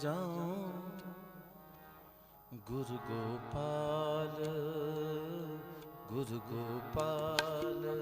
ਜਾਉ। ਗੁਰ ਗੋਪਾਲ ਗੁਰ ਗੋਪਾਲ।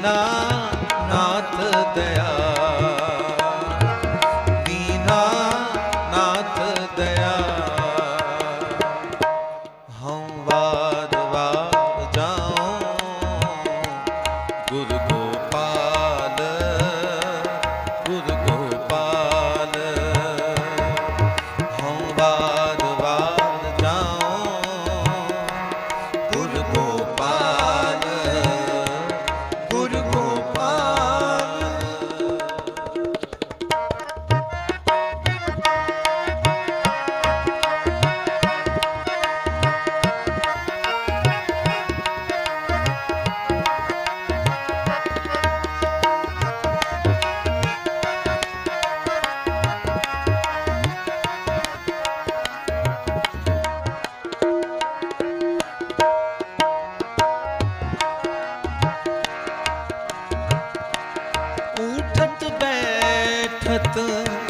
ના खत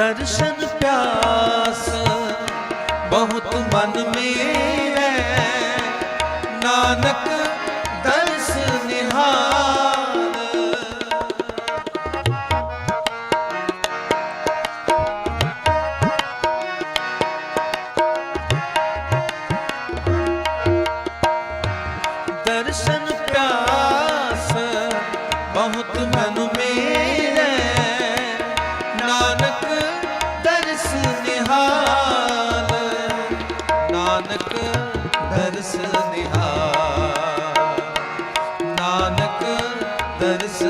ਦਰਸ਼ਨ ਪਿਆਸ ਬਹੁਤ ਮਨ ਮੇਰੇ ਨਾਨਕ ਦਰਸ ਨਿਹਾਲ। ਦਰਸ਼ਨ ਪਿਆਸ ਬਹੁਤ ਮਨ happens it's.